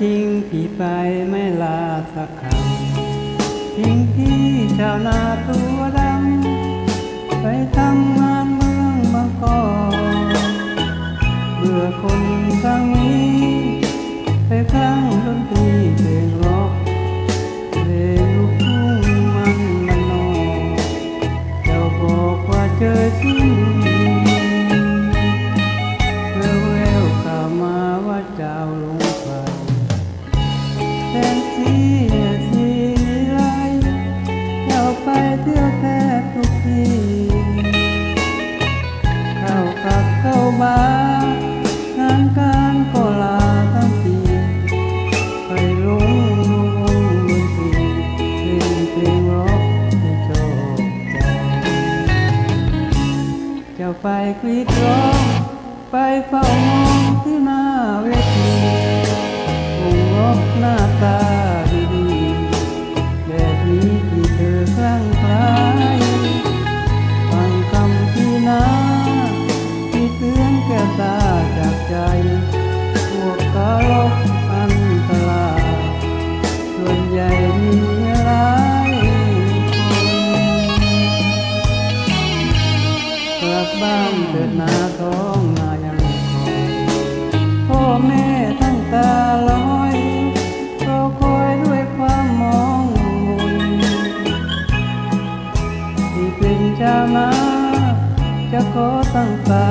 จริงพี่ไปไม่ลาสักคำทิ้งพี่ชาวนาตัว ไปกรีดร้อง ไปเฝ้ามองที่หน้าเวทีวงร็อกหน้าตาดีๆแบบนี้ที่เธอคลั่งคล้ายฟังคำที่น้าที่เตือนแก้ตาจากใจ พวกกาลบอันตรายส่วนใหญ่มีามเกิดนาท้องนายังคอยพ่อแม่ทั้งตาลอยรอคอยด้วยความมองมนที่เป็นชาวนาจะขอตั้งตา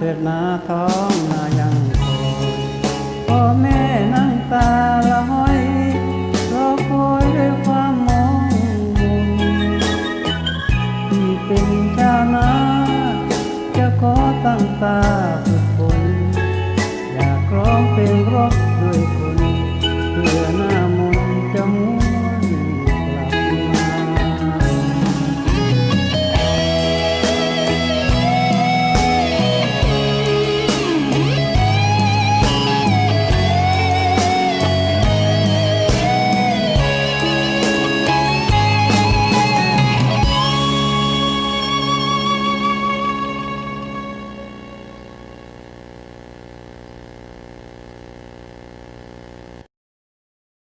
เถิดนาท้องนายังคอยพ่อแม่นั่งตาละห้อยรอคอยด้วยความมองมนที่เป็นชาวนาจะขอตั้งตาฝึกฝนอยากร้องเพลงร็อกด้วยคน